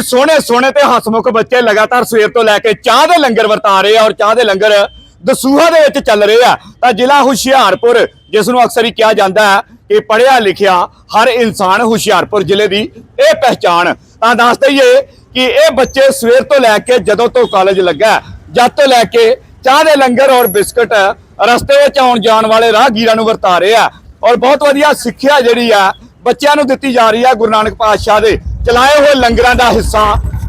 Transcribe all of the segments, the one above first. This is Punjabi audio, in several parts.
ਸੋਹਣੇ ਸੋਹਣੇ ਤੇ ਹਸਮੁਖ ਬੱਚੇ ਲਗਾਤਾਰ ਸਵੇਰ ਤੋਂ ਲੈ ਕੇ ਚਾਹ ਦੇ ਲੰਗਰ ਵਰਤਾ ਰਹੇ ਆ ਔਰ ਚਾਹ ਦੇ ਲੰਗਰ ਦਸੂਹਾ ਦੇ ਵਿੱਚ ਚੱਲ ਰਹੇ ਆ। ਤਾਂ ਜ਼ਿਲ੍ਹਾ ਹੁਸ਼ਿਆਰਪੁਰ, ਜਿਸ ਨੂੰ ਅਕਸਰ ਹੀ ਕਿਹਾ ਜਾਂਦਾ ਹੈ ਕਿ ਪੜ੍ਹਿਆ ਲਿਖਿਆ ਹਰ ਇਨਸਾਨ ਹੁਸ਼ਿਆਰਪੁਰ ਜ਼ਿਲ੍ਹੇ ਦੀ ਇਹ ਪਹਿਚਾਣ। ਤਾਂ ਦੱਸ ਦਈਏ ਕਿ ਇਹ ਬੱਚੇ ਸਵੇਰ ਤੋਂ ਲੈ ਕੇ ਜਦੋਂ ਤੋਂ ਕਾਲਜ ਲੱਗਾ ਜਦ ਤੋਂ ਲੈ ਕੇ ਚਾਹ ਦੇ ਲੰਗਰ ਔਰ ਬਿਸਕਟ ਰਸਤੇ ਵਿੱਚ ਆਉਣ ਜਾਣ ਵਾਲੇ ਰਾਹਗੀਰਾਂ ਨੂੰ ਵਰਤਾ ਰਹੇ ਆ। ਔਰ ਬਹੁਤ ਵਧੀਆ ਸਿੱਖਿਆ ਜਿਹੜੀ ਆ ਬੱਚਿਆਂ ਨੂੰ ਦਿੱਤੀ ਜਾ ਰਹੀ ਆ ਗੁਰੂ ਨਾਨਕ ਪਾਤਸ਼ਾਹ ਦੇ ਚਲਾਏ ਹੋਏ ਲੰਗਰਾਂ ਦਾ ਹਿੱਸਾ।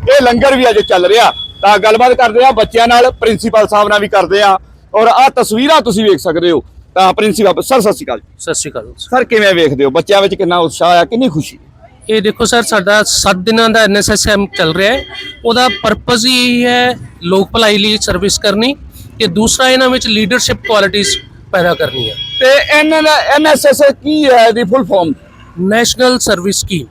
ਇਹ ਲੰਗਰ ਵੀ ਅੱਜ ਚੱਲ ਰਿਹਾ। ਤਾਂ ਗੱਲਬਾਤ ਕਰਦੇ ਆ ਬੱਚਿਆਂ ਨਾਲ ਪ੍ਰਿੰਸੀਪਲ ਸਾਹਿਬ ਨਾਲ ਵੀ ਕਰਦੇ ਆ ਔਰ ਆ ਤਸਵੀਰਾਂ ਤੁਸੀਂ ਵੇਖ ਸਕਦੇ ਹੋ। ਤਾਂ ਪ੍ਰਿੰਸੀਪਲ ਸਰ ਸਤਿ ਸ਼੍ਰੀ ਅਕਾਲ ਸਤਿ ਸ਼੍ਰੀ ਅਕਾਲ ਸਰ ਕਿਵੇਂ ਵੇਖਦੇ ਹੋ? ਬੱਚਿਆਂ ਵਿੱਚ ਕਿੰਨਾ ਉਤਸ਼ਾਹ ਆ ਕਿੰਨੀ ਖੁਸ਼ੀ? ਇਹ ਦੇਖੋ ਸਰ ਸਾਡਾ 7 ਦਿਨਾਂ ਦਾ ਐਨਐਸਐਸਐਮ ਚੱਲ ਰਿਹਾ ਹੈ। ਉਹਦਾ ਪਰਪਸ ਹੀ ਹੈ ਲੋਕ ਭਲਾਈ ਲਈ ਸਰਵਿਸ ਕਰਨੀ ਤੇ ਦੂਸਰਾ ਇਹਨਾਂ ਵਿੱਚ ਲੀਡਰਸ਼ਿਪ ਕੁਆਲਿਟੀਆਂ ਪੈਦਾ ਕਰਨੀ ਹੈ ਤੇ ਐਨਐਸਐਸ ਕੀ ਹੈ ਦੀ full form national service scheme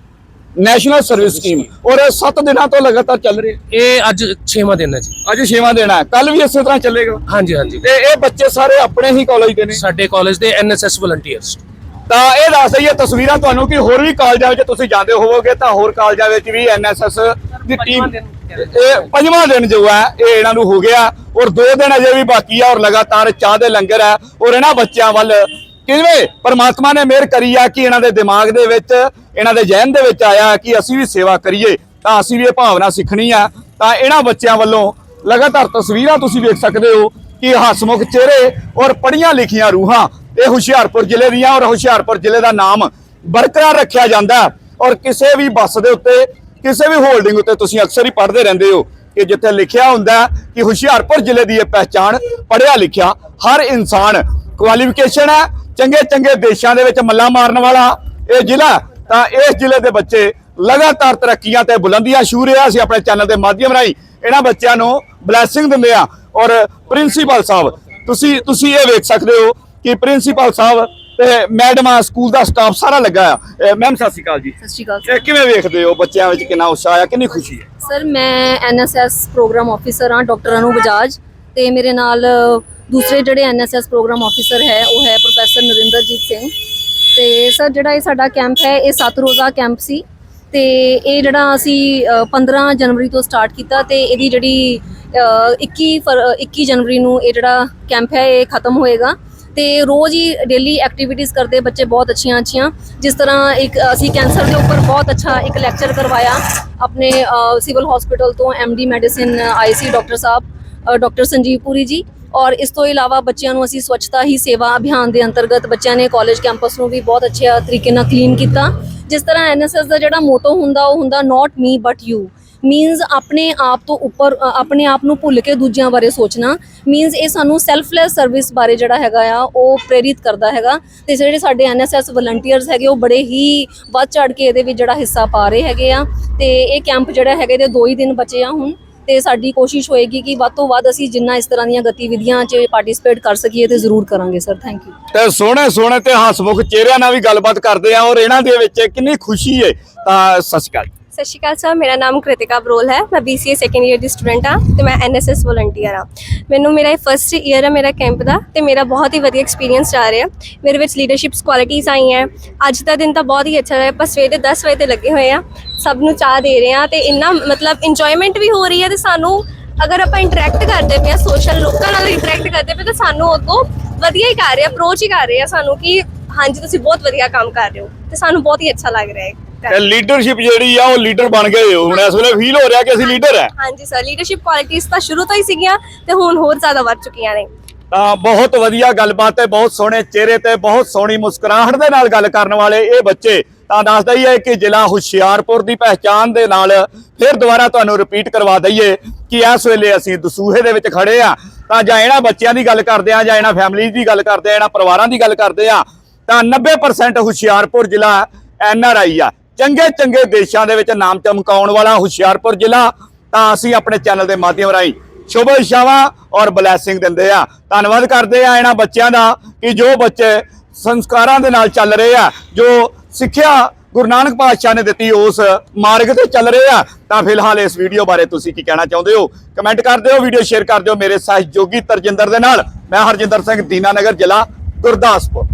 national service scheme ਔਰ 7 ਦਿਨਾਂ ਤੋਂ ਲਗਾਤਾਰ ਚੱਲ ਰਹੀ ਹੈ। ਇਹ ਅੱਜ 6ਵਾਂ ਦਿਨ ਹੈ ਜੀ। ਅੱਜ 6ਵਾਂ ਦਿਨ ਹੈ। ਕੱਲ ਵੀ ਇਸੇ ਤਰ੍ਹਾਂ ਚੱਲੇਗਾ। ਹਾਂਜੀ ਹਾਂਜੀ। ਤੇ ਇਹ ਬੱਚੇ ਸਾਰੇ ਆਪਣੇ ਹੀ ਕਾਲਜ ਦੇ ਨੇ। ਸਾਡੇ ਕਾਲਜ ਦੇ ਐਨਐਸਐਸ ਵਲੰਟੀਅਰਸ ਤਾਂ ਇਹ ਦੱਸ ਦਈਏ ਤਸਵੀਰਾਂ ਤੁਹਾਨੂੰ ਕਿ ਹੋਰ ਵੀ ਕਾਲਜਾਂ ਵਿੱਚ ਤੁਸੀਂ ਜਾਂਦੇ ਹੋਵੋਗੇ ਤਾਂ ਹੋਰ ਕਾਲਜਾਂ ਵਿੱਚ ਵੀ ਐਨਐਸਐਸ ਦੀ ਟੀਮ ਇਹ ਪੰਜਵਾਂ ਦਿਨ ਜੋ ਹੈ ਇਹ ਇਹਨਾਂ ਨੂੰ ਹੋ ਗਿਆ। ਔਰ ਦੋ ਦਿਨ ਅਜੇ ਵੀ ਬਾਕੀ ਆ ਔਰ ਲਗਾਤਾਰ ਚਾਹ ਦੇ ਲੰਗਰ ਹੈ। ਔਰ ਇਹਨਾਂ ਬੱਚਿਆਂ ਵੱਲ ਕਿਵੇਂ ਪਰਮਾਤਮਾ ਨੇ ਮਿਹਰ ਕਰੀ ਆ ਕਿ ਇਹਨਾਂ ਦੇ ਦਿਮਾਗ ਦੇ ਵਿੱਚ ਇਹਨਾਂ ਦੇ ਜ਼ਿਹਨ ਦੇ ਵਿੱਚ ਆਇਆ ਕਿ ਅਸੀਂ ਵੀ ਸੇਵਾ ਕਰੀਏ, ਤਾਂ ਅਸੀਂ ਵੀ ਇਹ ਭਾਵਨਾ ਸਿੱਖਣੀ ਆ। ਤਾਂ ਇਹਨਾਂ ਬੱਚਿਆਂ ਵੱਲੋਂ ਲਗਾਤਾਰ ਤਸਵੀਰਾਂ ਤੁਸੀਂ ਵੇਖ ਸਕਦੇ ਹੋ ਕਿ ਹਸਮੁਖ ਚਿਹਰੇ ਔਰ ਪੜੀਆਂ ਲਿਖੀਆਂ ਰੂਹਾਂ ਇਹ ਹੁਸ਼ਿਆਰਪੁਰ ਜ਼ਿਲ੍ਹੇ ਦੀਆਂ ਔਰ ਹੁਸ਼ਿਆਰਪੁਰ ਜ਼ਿਲ੍ਹੇ ਦਾ ਨਾਮ ਬਰਕਰਾਰ ਰੱਖਿਆ ਜਾਂਦਾ ਔਰ ਕਿਸੇ ਵੀ ਬੱਸ ਦੇ ਉੱਤੇ, ਕਿਸੇ ਵੀ ਹੋਲਡਿੰਗ ਉੱਤੇ ਤੁਸੀਂ ਅਕਸਰ ਹੀ ਪੜ੍ਹਦੇ ਰਹਿੰਦੇ ਹੋ ਕਿ ਜਿੱਥੇ ਲਿਖਿਆ ਹੁੰਦਾ ਕਿ ਹੁਸ਼ਿਆਰਪੁਰ ਜ਼ਿਲ੍ਹੇ ਦੀ ਇਹ ਪਹਿਚਾਣ ਪੜ੍ਹਿਆ ਲਿਖਿਆ ਹਰ ਇਨਸਾਨ ਕੁਆਲੀਫਿਕੇਸ਼ਨ ਹੈ। ਚੰਗੇ ਚੰਗੇ ਦੇਸ਼ਾਂ ਦੇ ਵਿੱਚ ਮੱਲਾ ਮਾਰਨ ਵਾਲਾ ਇਹ ਜ਼ਿਲ੍ਹਾ ਤਾਂ ਇਸ ਜ਼ਿਲ੍ਹੇ ਦੇ ਬੱਚੇ ਲਗਾਤਾਰ ਤਰੱਕੀਆਂ ਤੇ ਬੁਲੰਦੀਆਂ ਛੂ ਰਹੇ ਅਸੀਂ ਆਪਣੇ ਚੈਨਲ ਦੇ ਮਾਧਿਅਮ ਰਾਹੀਂ ਇਹਨਾਂ ਬੱਚਿਆਂ ਨੂੰ ਬਲੇਸਿੰਗ ਦਿੰਦੇ ਆ। ਔਰ ਪ੍ਰਿੰਸੀਪਲ ਸਾਹਿਬ ਤੁਸੀਂ ਤੁਸੀਂ ਇਹ ਵੇਖ ਸਕਦੇ ਹੋ ਕਿ ਪ੍ਰਿੰਸੀਪਲ ਸਾਹਿਬ ਤੇ ਮੈਡਮਾਂ ਸਕੂਲ ਦਾ ਸਟਾਫ ਸਾਰਾ ਲੱਗਾ ਆ। ਮੈਮ ਸਤਿ ਸ਼੍ਰੀ ਅਕਾਲ ਜੀ। ਸਤਿ ਸ਼੍ਰੀ ਅਕਾਲ ਕਿਵੇਂ ਵੇਖਦੇ ਹੋ ਬੱਚਿਆਂ ਵਿੱਚ ਕਿੰਨਾ ਉਤਸ਼ਾਹ ਆ ਕਿੰਨੀ ਖੁਸ਼ੀ ਹੈ ਸਰ ਮੈਂ ਐਨਐਸਐਸ ਪ੍ਰੋਗਰਾਮ ਆਫੀਸਰ ਹਾਂ ਡਾਕਟਰ ਅਨੂ ਬਜਾਜ ਤੇ ਮੇਰੇ ਨਾਲ ਦੂਸਰੇ ਜਿਹੜੇ ਐਨਐਸਐਸ ਪ੍ਰੋਗਰਾਮ ਆਫੀਸਰ ਹੈ ਉਹ ਹੈ ਪ੍ਰੋਫੈਸਰ ਨਰਿੰਦਰਜੀਤ ਸਿੰਘ। ਤੇ ਸਰ ਜਿਹੜਾ ਇਹ ਸਾਡਾ ਕੈਂਪ ਹੈ ਇਹ 7 ਰੋਜ਼ਾ ਕੈਂਪ ਸੀ ਤੇ ਇਹ ਜਿਹੜਾ ਅਸੀਂ ਅ, 15 ਜਨਵਰੀ ਤੋਂ ਸਟਾਰਟ ਕੀਤਾ ਤੇ ਇਹਦੀ ਜਿਹੜੀ ਅ, 21 ਫਰ- 21 ਜਨਵਰੀ ਨੂੰ ਇਹ ਜਿਹੜਾ ਕੈਂਪ ਹੈ ਇਹ ਖਤਮ ਹੋਏਗਾ ਤੇ ਰੋਜ਼ ਹੀ ਡੇਲੀ ਐਕਟੀਵਿਟੀਜ਼ ਕਰਦੇ ਬੱਚੇ ਬਹੁਤ ਅੱਛੀਆਂ ਅੱਛੀਆਂ। ਜਿਸ ਤਰ੍ਹਾਂ ਇੱਕ ਅਸੀਂ ਕੈਂਸਰ ਦੇ ਉੱਪਰ ਬਹੁਤ ਅੱਛਾ ਇੱਕ ਲੈਕਚਰ ਕਰਵਾਇਆ ਆਪਣੇ ਸਿਵਲ ਹਸਪੀਟਲ ਤੋਂ ਐਮਡੀ ਮੈਡੀਸਿਨ ਆਈਸੀ ਡਾਕਟਰ ਸਾਹਿਬ ਡਾਕਟਰ ਸੰਜੀਵ ਪੁਰੀ ਜੀ। ਔਰ ਇਸ ਤੋਂ ਇਲਾਵਾ ਬੱਚਿਆਂ ਨੂੰ ਅਸੀਂ ਸਵੱਛਤਾ ਹੀ ਸੇਵਾ ਅਭਿਆਨ ਦੇ ਅੰਤਰਗਤ ਬੱਚਿਆਂ ਨੇ ਕਾਲਜ ਕੈਂਪਸ ਨੂੰ ਵੀ ਬਹੁਤ ਅੱਛੇ ਤਰੀਕੇ ਨਾਲ ਕਲੀਨ ਕੀਤਾ। ਜਿਸ ਤਰ੍ਹਾਂ ਐਨਐਸਐਸ ਦਾ ਜਿਹੜਾ ਮੋਟੋ ਹੁੰਦਾ, ਉਹ ਹੁੰਦਾ not me but you means ਆਪਣੇ ਆਪ ਤੋਂ ਉੱਪਰ ਆਪਣੇ ਆਪ ਨੂੰ ਭੁੱਲ ਕੇ ਦੂਜਿਆਂ ਬਾਰੇ ਸੋਚਣਾ। ਮੀਨਸ ਇਹ ਸਾਨੂੰ ਸੈਲਫਲੈਸ ਸਰਵਿਸ ਬਾਰੇ ਜਿਹੜਾ ਹੈਗਾ ਆ, ਉਹ ਪ੍ਰੇਰਿਤ ਕਰਦਾ ਹੈਗਾ। ਤੇ ਜਿਹੜੇ ਸਾਡੇ ਐਨਐਸਐਸ ਵਲੰਟੀਅਰਸ ਹੈਗੇ, ਉਹ ਬੜੇ ਹੀ ਵੱਧ ਚੜ ਕੇ ਇਹਦੇ ਵਿੱਚ ਜਿਹੜਾ ਹਿੱਸਾ ਪਾ ਰਹੇ ਹੈਗੇ ਆ। ਤੇ ਇਹ ਕੈਂਪ ਜਿਹੜਾ ਹੈਗੇ ਦੇ ਦੋ ਹੀ ਦਿਨ ਬਚੇ ਆ ਹੁਣ। ਤੇ ਸਾਡੀ ਕੋਸ਼ਿਸ਼ ਹੋਏਗੀ ਕਿ ਵੱਧ ਤੋਂ ਵੱਧ ਅਸੀਂ ਜਿੰਨਾ ਇਸ ਤਰ੍ਹਾਂ ਦੀਆਂ ਗਤੀਵਿਧੀਆਂ 'ਚ ਪਾਰਟਿਸਿਪੇਟ ਕਰ ਸਕੀਏ ਤੇ ਜ਼ਰੂਰ ਕਰਾਂਗੇ ਸਰ ਥੈਂਕ ਯੂ ਤੇ ਸੋਹਣੇ ਸੋਹਣੇ ਤੇ ਹਸਮੁਖ ਚਿਹਰਿਆਂ ਨਾਲ ਵੀ ਗੱਲਬਾਤ ਕਰਦੇ ਆ ਔਰ ਇਹਨਾਂ ਦੇ ਵਿੱਚ ਕਿੰਨੀ ਖੁਸ਼ੀ ਹੈ। ਤਾਂ ਸਤਿ ਸ਼੍ਰੀ ਅਕਾਲ। ਸਤਿ ਸ਼੍ਰੀ ਅਕਾਲ ਸਰ ਮੇਰਾ ਨਾਮ ਕ੍ਰਿਤਿਕਾ ਬਰੋਲ ਹੈ। ਮੈਂ BCA ਸੈਕੰਡ ਈਅਰ ਦੀ ਸਟੂਡੈਂਟ ਹਾਂ ਤੇ ਮੈਂ NSS ਵਲੰਟੀਅਰ ਹਾਂ। ਮੈਨੂੰ ਮੇਰਾ ਫਰਸਟ ਈਅਰ ਹੈ ਮੇਰਾ ਕੈਂਪ ਦਾ ਤੇ ਮੇਰਾ ਬਹੁਤ ਹੀ ਵਧੀਆ ਐਕਸਪੀਰੀਅੰਸ ਜਾ ਰਿਹਾ। ਮੇਰੇ ਵਿੱਚ ਲੀਡਰਸ਼ਿਪਸ ਕੁਆਲਿਟੀਜ਼ ਆਈਆਂ ਅੱਜ ਦਾ ਦਿਨ ਤਾਂ ਬਹੁਤ ਹੀ ਅੱਛਾ ਰਿਹਾ ਆਪਾਂ ਸਵੇਰੇ 10 ਵਜੇ ਤੇ ਲੱਗੇ ਹੋਏ ਆ ਸਭ ਨੂੰ ਚਾਹ ਦੇ ਰਹੇ ਆ ਤੇ ਇੰਨਾ ਮਤਲਬ ਇੰਜੋਇਮੈਂਟ ਵੀ ਹੋ ਰਹੀ ਹੈ ਤੇ ਸਾਨੂੰ ਅਗਰ ਆਪਾਂ ਇੰਟਰੈਕਟ ਕਰਦੇ ਪਏ ਆ ਸੋਸ਼ਲ ਲੋਕਾਂ ਨਾਲ ਇੰਟਰੈਕਟ ਕਰਦੇ ਪਏ ਤਾਂ ਸਾਨੂੰ ਅੱਗੋਂ ਵਧੀਆ ਹੀ ਕਰ ਰਹੇ ਅਪਰੋਚ ਹੀ ਕਰ ਰਹੇ ਆ ਸਾਨੂੰ ਕਿ ਹਾਂਜੀ, ਤੁਸੀਂ ਬਹੁਤ ਵਧੀਆ ਕੰਮ ਕਰ ਰਹੇ ਹੋ ਤੇ ਸਾਨੂੰ ਬਹੁਤ ਹੀ ਅੱਛਾ ਲੱਗ ਰਿਹਾ ਹੈ। ਤੇ ਲੀਡਰਸ਼ਿਪ ਜਿਹੜੀ ਆ ਉਹ ਲੀਡਰ ਬਣ ਗਏ ਹੋ। ਹੁਣ ਇਸ ਵੇਲੇ ਫੀਲ ਹੋ ਰਿਹਾ ਕਿ ਅਸੀਂ ਲੀਡਰ ਹੈ ਹਾਂਜੀ ਸਰ ਲੀਡਰਸ਼ਿਪ ਕੁਆਲਿਟੀਆਂ ਤਾਂ ਸ਼ੁਰੂ ਤੋਂ ਹੀ ਸੀਗੀਆਂ ਤੇ ਹੁਣ ਹੋਰ ਜ਼ਿਆਦਾ ਵੱਧ ਚੁੱਕੀਆਂ ਨੇ। ਤਾਂ ਬਹੁਤ ਵਧੀਆ ਗੱਲਬਾਤ ਹੈ ਬਹੁਤ ਸੋਹਣੇ ਚਿਹਰੇ ਤੇ ਬਹੁਤ ਸੋਹਣੀ ਮੁਸਕਰਾਹਟ ਦੇ ਨਾਲ ਗੱਲ ਕਰਨ ਵਾਲੇ ਇਹ ਬੱਚੇ। ਤਾਂ ਦੱਸਦਾ ਹੀ ਹੈ ਕਿ ਜ਼ਿਲ੍ਹਾ ਹੁਸ਼ਿਆਰਪੁਰ ਦੀ ਪਹਿਚਾਨ ਦੇ ਨਾਲ ਫਿਰ ਦੁਬਾਰਾ ਤੁਹਾਨੂੰ ਰਿਪੀਟ ਕਰਵਾ ਦਈਏ ਕਿ ਇਸ ਵੇਲੇ ਅਸੀਂ ਦਸੂਹੇ ਦੇ ਵਿੱਚ ਖੜੇ ਆ। ਤਾਂ ਜਾਂ ਇਹਨਾਂ ਬੱਚਿਆਂ ਦੀ ਗੱਲ ਕਰਦੇ ਆ ਜਾਂ ਇਹਨਾਂ ਫੈਮਿਲੀ ਦੀ ਗੱਲ ਕਰਦੇ ਆ ਇਹਨਾਂ ਪਰਿਵਾਰਾਂ ਦੀ ਗੱਲ ਕਰਦੇ ਆ ਤਾਂ 90% ਹੁਸ਼ਿਆਰਪੁਰ ਜ਼ਿਲ੍ਹਾ ਐਨ ਆਰ ਆਈ ਆ। ਚੰਗੇ ਚੰਗੇ ਦੇਸ਼ਾਂ ਦੇ ਵਿੱਚ ਨਾਮ ਚਮਕਾਉਣ ਵਾਲਾ ਹੁਸ਼ਿਆਰਪੁਰ ਜ਼ਿਲ੍ਹਾ ਤਾਂ ਅਸੀਂ ਆਪਣੇ ਚੈਨਲ ਦੇ ਮਾਧਿਅਮ ਰਾਹੀਂ ਸ਼ੁਭ ਇਸ਼ਾਵਾਂ ਔਰ ਬਲੇਸਿੰਗ ਦਿੰਦੇ ਆ। ਧੰਨਵਾਦ ਕਰਦੇ ਆ ਇਹਨਾਂ ਬੱਚਿਆਂ ਦਾ ਕਿ ਜੋ ਬੱਚੇ ਸੰਸਕਾਰਾਂ ਦੇ ਨਾਲ ਚੱਲ ਰਹੇ ਆ, ਜੋ ਸਿੱਖਿਆ ਗੁਰੂ ਨਾਨਕ ਪਾਤਸ਼ਾਹ ਨੇ ਦਿੱਤੀ ਉਸ ਮਾਰਗ ਤੇ ਚੱਲ ਰਹੇ ਆ। ਤਾਂ ਫਿਲਹਾਲ ਇਸ ਵੀਡੀਓ ਬਾਰੇ ਤੁਸੀਂ ਕੀ ਕਹਿਣਾ ਚਾਹੁੰਦੇ ਹੋ? ਕਮੈਂਟ ਕਰ ਦਿਓ, ਵੀਡੀਓ ਸ਼ੇਅਰ ਕਰ ਦਿਓ ਮੇਰੇ ਸਹਿਯੋਗੀ ਤਰਜਿੰਦਰ ਦੇ ਨਾਲ। ਮੈਂ ਹਰਜਿੰਦਰ ਸਿੰਘ ਦੀਨਾਨਗਰ ਜ਼ਿਲ੍ਹਾ ਗੁਰਦਾਸਪੁਰ।